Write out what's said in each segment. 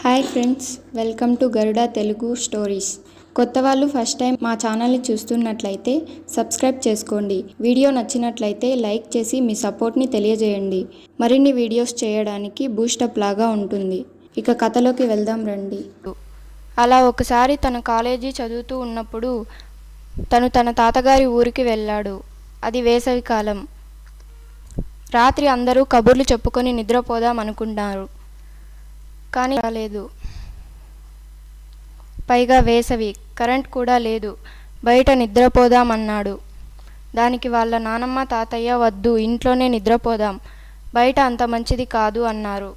Hi friends welcome to Garuda Telugu stories. కొత్త వాళ్ళు first time మా ఛానల్ని చూస్తున్నట్లయితే సబ్స్క్రైబ్ చేసుకోండి. వీడియో నచ్చినట్లయితే లైక్ చేసి మీ సపోర్ట్ని తెలియజేయండి. మరిన్ని వీడియోస్ చేయడానికి బూస్టప్ లాగా ఉంటుంది. ఇక కథలోకి వెళ్దాం రండి. అలా ఒకసారి తను కాలేజీ చదువుతూ ఉన్నప్పుడు తను తన తాతగారి ఊరికి వెళ్ళాడు. అది వేసవి కాలం రాత్రి అందరూ కబుర్లు చెప్పుకొని నిద్రపోదాం అనుకున్నారు. కానీ రాలేదు. పైగా వేసవి కరెంట్ కూడా లేదు. బయట నిద్రపోదామన్నాడు. దానికి వాళ్ళ నానమ్మ తాతయ్య వద్దు ఇంట్లోనే నిద్రపోదాం. బయట అంత మంచిది కాదు అన్నారు.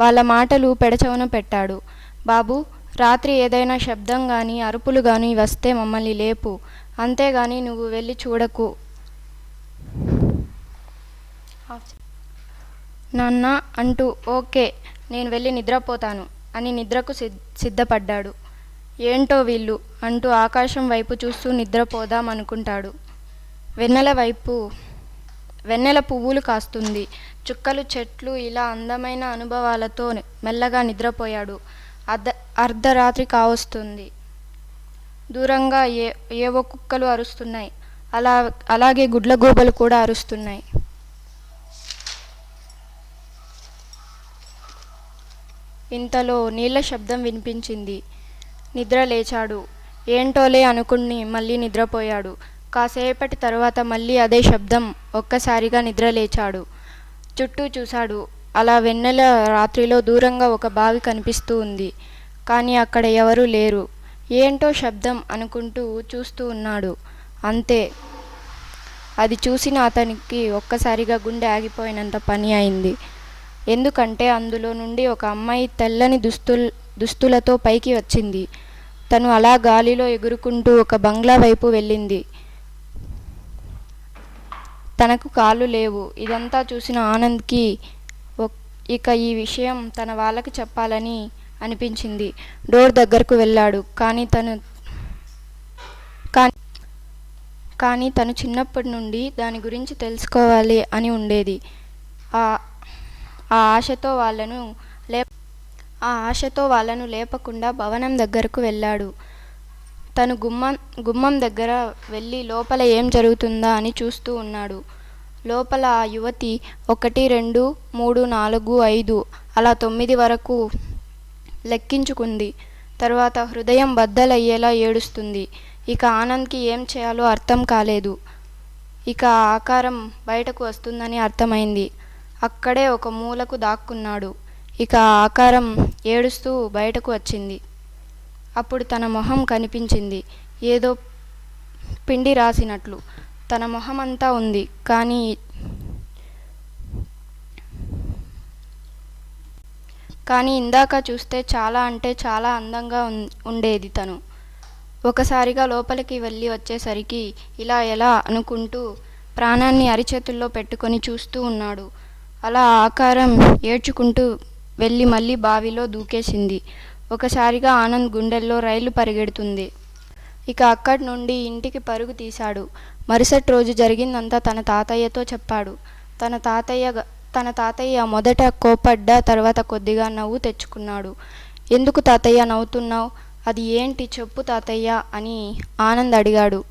వాళ్ళ మాటలు పెడచవన పెట్టాడు. బాబు రాత్రి ఏదైనా శబ్దం కానీ అరుపులు కానీ వస్తే మమ్మల్ని లేపు. అంతేగాని నువ్వు వెళ్ళి చూడకు. నాన్న అంటూ ఓకే నేను వెళ్ళి నిద్రపోతాను అని నిద్రకు సిద్ సిద్ధపడ్డాడు. ఏంటో వీళ్ళు అంటూ ఆకాశం వైపు చూస్తూ నిద్రపోదాం అనుకుంటాడు వెన్నెల వైపు వెన్నెల పువ్వులు కాస్తుంది. చుక్కలు చెట్లు ఇలా అందమైన అనుభవాలతో మెల్లగా నిద్రపోయాడు. అర్ధ అర్ధరాత్రి కావస్తుంది. దూరంగా ఏ ఏవో కుక్కలు అరుస్తున్నాయి. అలా అలాగే గుడ్లగూబలు కూడా అరుస్తున్నాయి. ఇంతలో నీళ్ళ శబ్దం వినిపించింది. నిద్ర లేచాడు. ఏంటోలే అనుకుని మళ్ళీ నిద్రపోయాడు. కాసేపటి తర్వాత మళ్ళీ అదే శబ్దం ఒక్కసారిగా నిద్ర లేచాడు. చుట్టూ చూశాడు. అలా వెన్నెల రాత్రిలో దూరంగా ఒక బావి కనిపిస్తూ ఉంది. కానీ అక్కడ ఎవరూ లేరు. ఏంటో శబ్దం అనుకుంటూ చూస్తూ ఉన్నాడు. అంతే. అది చూసిన అతనికి ఒక్కసారిగా గుండె ఆగిపోయినంత పని అయింది. ఎందుకంటే అందులో నుండి ఒక అమ్మాయి తెల్లని దుస్తుల్ దుస్తులతో పైకి వచ్చింది. తను అలా గాలిలో ఎగురుకుంటూ ఒక బంగ్లా వైపు వెళ్ళింది. తనకు కాళ్ళు లేవు. ఇదంతా చూసిన ఆనంద్కి ఇక ఈ విషయం తన వాళ్ళకి చెప్పాలని అనిపించింది. డోర్ దగ్గరకు వెళ్ళాడు. కానీ తను కానీ తను చిన్నప్పటి నుండి దాని గురించి తెలుసుకోవాలి అని ఉండేది. ఆ ఆశతో వాళ్ళను లే ఆ ఆశతో వాళ్ళను లేపకుండా భవనం దగ్గరకు వెళ్ళాడు. తను గుమ్మం గుమ్మం దగ్గర వెళ్ళి లోపల ఏం జరుగుతుందా అని చూస్తూ ఉన్నాడు. లోపల ఆ యువతి ఒకటి రెండు మూడు నాలుగు ఐదు అలా తొమ్మిది వరకు లెక్కించుకుంది. తర్వాత హృదయం బద్దలయ్యేలా ఏడుస్తుంది. ఇక ఆనంద్కి ఏం చేయాలో అర్థం కాలేదు. ఇక ఆకారం బయటకు వస్తుందని అర్థమైంది. అక్కడే ఒక మూలకు దాక్కున్నాడు. ఇక ఆకారం ఏడుస్తూ బయటకు వచ్చింది. అప్పుడు తన మొహం కనిపించింది. ఏదో పిండి రాసినట్లు. తన మొహం అంతా ఉంది. కానీ కానీ ఇందాక చూస్తే చాలా అంటే చాలా అందంగా ఉండేది తను. ఒకసారిగా లోపలికి వెళ్ళి వచ్చేసరికి ఇలా ఎలా అనుకుంటూ ప్రాణాన్ని అరిచేతుల్లో పెట్టుకొని చూస్తూ ఉన్నాడు. అలా ఆకారం ఏడ్చుకుంటూ వెళ్ళి మళ్ళీ బావిలో దూకేసింది. ఒకసారిగా ఆనంద్ గుండెల్లో రైలు పరిగెడుతుంది. ఇక అక్కడి నుండి ఇంటికి పరుగు తీశాడు. మరుసటి రోజు జరిగిందంతా తన తాతయ్యతో చెప్పాడు. తన తాతయ్య తన తాతయ్య మొదట కోపడ్డా తర్వాత కొద్దిగా నవ్వు తెచ్చుకున్నాడు. ఎందుకు తాతయ్య నవ్వుతున్నావు? అది ఏంటి చెప్పు తాతయ్య అని ఆనంద్ అడిగాడు.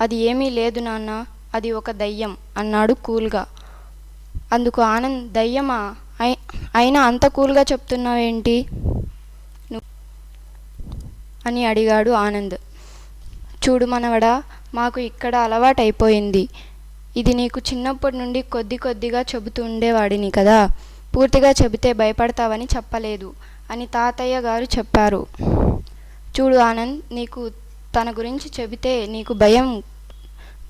అది ఏమీ లేదు నాన్న అది ఒక దయ్యం అన్నాడు కూల్గా. అందుకు ఆనంద్ దయ్యమా? అయినా అంత కూల్గా చెప్తున్నావేంటి? అని అడిగాడు ఆనంద్. చూడు మనవడా మాకు ఇక్కడ అలవాటైపోయింది. ఇది నీకు చిన్నప్పటి నుండి కొద్ది కొద్దిగా చెబుతూ ఉండేవాడిని కదా. పూర్తిగా చెబితే భయపడతావని చెప్పలేదు అని తాతయ్య గారు చెప్పారు. చూడు ఆనంద్ నీకు తన గురించి చెబితే నీకు భయం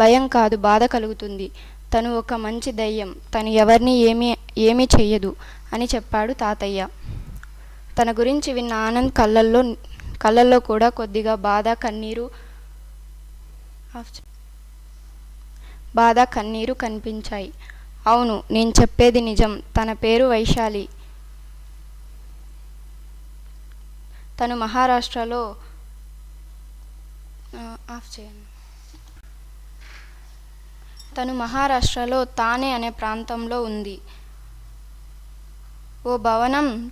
భయం కాదు బాధ కలుగుతుంది. తను ఒక మంచి దయ్యం తను ఎవరిని ఏమీ ఏమీ చెయ్యదు అని చెప్పాడు తాతయ్య. తన గురించి విన్న ఆనంద్ కళ్ళల్లో కళ్ళల్లో కూడా కొద్దిగా బాధ కన్నీరు బాధ కన్నీరు కనిపించాయి. అవును నేను చెప్పేది నిజం. తన పేరు వైశాలి. తను మహారాష్ట్రలో ఆఫ్ చేయండి. తను మహారాష్ట్రలో తానే అనే ప్రాంతంలో ఉంది. ఓ భవనం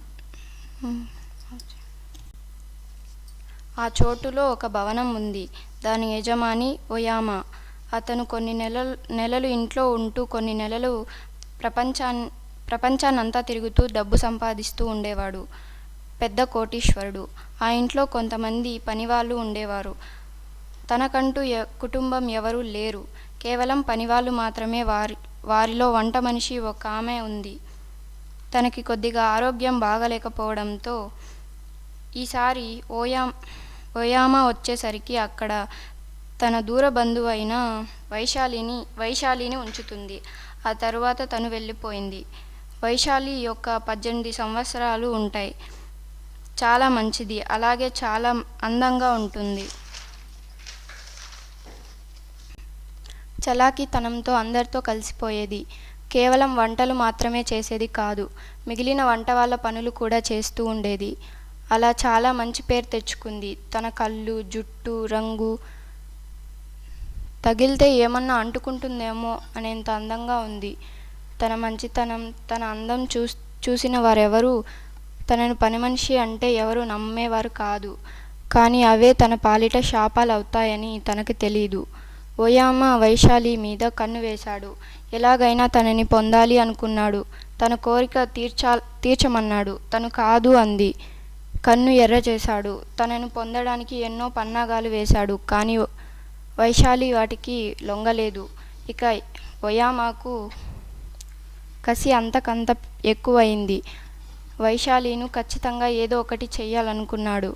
ఆ చోటులో ఒక భవనం ఉంది. దాని యజమాని ఒయామా. అతను కొన్ని నెలలు నెలలు ఇంట్లో ఉంటూ కొన్ని నెలలు ప్రపంచాన్ ప్రపంచాన్నంతా తిరుగుతూ డబ్బు సంపాదిస్తూ ఉండేవాడు. పెద్ద కోటీశ్వరుడు. ఆ ఇంట్లో కొంతమంది పనివాళ్ళు ఉండేవారు. తనకంటూ ఎ- కుటుంబం ఎవరూ లేరు. కేవలం పనివాళ్ళు మాత్రమే వారి వారిలో వంట మనిషి ఒక ఆమె ఉంది. తనకి కొద్దిగా ఆరోగ్యం బాగలేకపోవడంతో ఈసారి ఓయా ఓయామా వచ్చేసరికి అక్కడ తన దూర బంధువు అయిన వైశాలిని వైశాలిని ఉంచుతుంది. ఆ తరువాత తను వెళ్ళిపోయింది. వైశాలి యొక్క పద్దెనిమిది సంవత్సరాలు ఉంటాయి. చాలా మంచిది. అలాగే చాలా అందంగా ఉంటుంది. చలాకీతనంతో అందరితో కలిసిపోయేది. కేవలం వంటలు మాత్రమే చేసేది కాదు మిగిలిన వంట వాళ్ళ పనులు కూడా చేస్తూ ఉండేది. అలా చాలా మంచి పేరు తెచ్చుకుంది. తన కళ్ళు జుట్టు రంగు తగిలితే ఏమన్నా అంటుకుంటుందేమో అనేంత అందంగా ఉంది. తన మంచితనం తన అందం చూస్ చూసిన వారెవరూ తనను పని మనిషి అంటే ఎవరు నమ్మేవారు కాదు. కానీ అవే తన పాలిట శాపాలు అవుతాయని తనకు తెలీదు. ఓయామా వైశాలి మీద కన్ను వేశాడు. ఎలాగైనా తనని పొందాలి అనుకున్నాడు. తన కోరిక తీర్చా తీర్చమన్నాడు. తను కాదు అంది. కన్ను ఎర్ర చేశాడు తనను పొందడానికి ఎన్నో పన్నాగాలు వేశాడు. కానీ వైశాలి వాటికి లొంగలేదు. ఇక ఒయామాకు కసి అంతకంత ఎక్కువైంది. వైశాలిను ఖచ్చితంగా ఏదో ఒకటి చేయాలనుకున్నాడు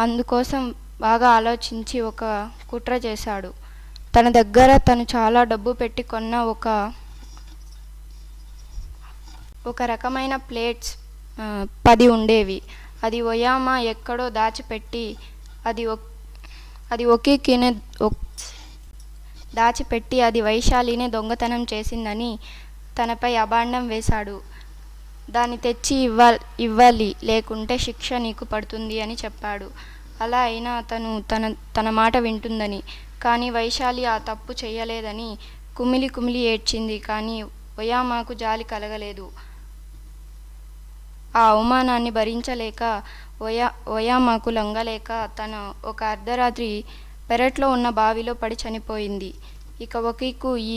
అందుకోసం బాగా ఆలోచించి ఒక కుట్ర చేశాడు. తన దగ్గర తను చాలా డబ్బు పెట్టి కొన్న ఒక ఒక రకమైన ప్లేట్స్ పది ఉండేవి. అది ఒయామా ఎక్కడో దాచిపెట్టి అది ఒక్- అది ఒకేకినే ఒక్- దాచిపెట్టి అది వైశాలినే దొంగతనం చేసిందని తనపై అభాండం వేశాడు. దాన్ని తెచ్చి ఇవ్వ ఇవ్వాలి లేకుంటే శిక్ష నీకు పడుతుంది అని చెప్పాడు. అలా అయినా అతను తన తన మాట వింటుందని కానీ వైశాలి ఆ తప్పు చేయలేదని కుమిలి కుమిలి ఏడ్చింది కానీ ఒయామాకు జాలి కలగలేదు. ఆ అవమానాన్ని భరించలేక ఒయా ఒయామాకు లొంగలేక తన ఒక అర్ధరాత్రి పెరట్లో ఉన్న బావిలో పడి చనిపోయింది. ఇక ఒకీకు ఈ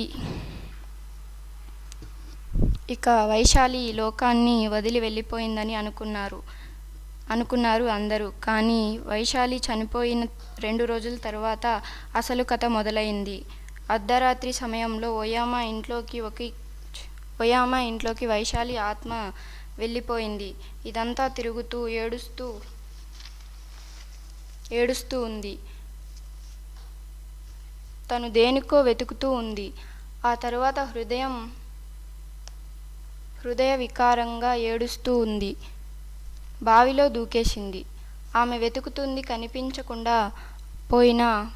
ఇక వైశాలి ఈ లోకాన్ని వదిలి వెళ్ళిపోయిందని అనుకున్నారు. అనుకున్నారు అందరూ. కానీ వైశాలి చనిపోయిన రెండు రోజుల తర్వాత అసలు కథ మొదలైంది. అర్ధరాత్రి సమయంలో ఒయామా ఇంట్లోకి ఒక ఒయామా ఇంట్లోకి వైశాలి ఆత్మ వెళ్ళిపోయింది. ఇదంతా తిరుగుతూ ఏడుస్తూ ఏడుస్తూ ఉంది. తను దేనికో వెతుకుతూ ఉంది. ఆ తరువాత హృదయం హృదయ వికారంగా ఏడుస్తూ ఉంది. బావిలో దూకేసింది. ఆమె వెతుకుతుంది కనిపించకుండా పోయిన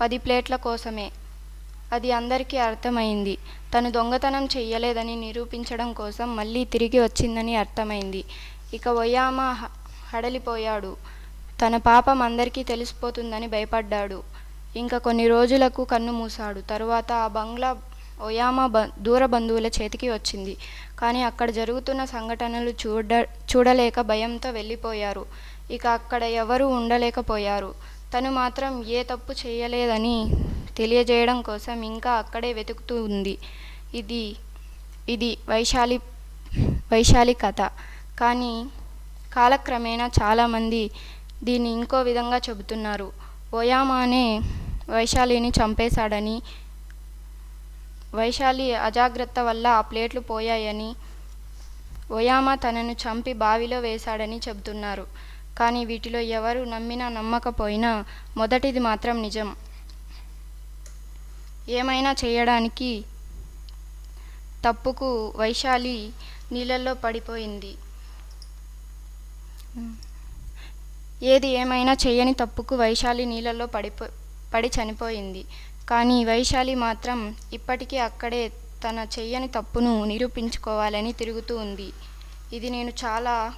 పది ప్లేట్ల కోసమే. అది అందరికీ అర్థమైంది. తను దొంగతనం చెయ్యలేదని నిరూపించడం కోసం మళ్ళీ తిరిగి వచ్చిందని అర్థమైంది. ఇక ఒయామా హ- హడలిపోయాడు. తన పాపం అందరికీ తెలిసిపోతుందని భయపడ్డాడు. ఇంకా కొన్ని రోజులకు కన్ను మూశాడు. తరువాత ఆ బంగ్లా ఒయామా బ దూర బంధువుల చేతికి వచ్చింది. కానీ అక్కడ జరుగుతున్న సంఘటనలు చూడ చూడలేక భయంతో వెళ్ళిపోయారు. ఇక అక్కడ ఎవరూ ఉండలేకపోయారు. తను మాత్రం ఏ తప్పు చేయలేదని తెలియజేయడం కోసం ఇంకా అక్కడే వెతుకుతూ ఉంది ఇది ఇది వైశాలి వైశాలి కథ. కానీ కాలక్రమేణా చాలామంది దీన్ని ఇంకో విధంగా చెబుతున్నారు. ఓయామానే వైశాలిని చంపేశాడని వైశాలి అజాగ్రత్త వల్ల ఆ ప్లేట్లు పోయాయని ఒయామా తనను చంపి బావిలో వేశాడని చెబుతున్నారు. కానీ వీటిలో ఎవరు నమ్మినా నమ్మకపోయినా మొదటిది మాత్రం నిజం. ఏమైనా చేయడానికి తప్పుకు వైశాలి నీళ్ళల్లో పడిపోయింది. ఏది ఏమైనా చేయని తప్పుకు వైశాలి నీళ్ళల్లో పడిపో పడి చనిపోయింది. కానీ వైశాలి మాత్రం ఇప్పటికీ అక్కడే తన చెయ్యని తప్పును నిరూపించుకోవాలని తిరుగుతూ ఉంది. ఇది నేను చాలా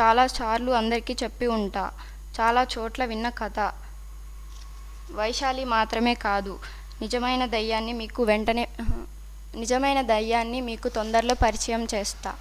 చాలా సార్లు అందరికీ చెప్పి ఉంటా. చాలా చోట్ల విన్న కథ. వైశాలి మాత్రమే కాదు. నిజమైన దయ్యాన్ని మీకు వెంటనే నిజమైన దయ్యాన్ని మీకు తొందరలో పరిచయం చేస్తా.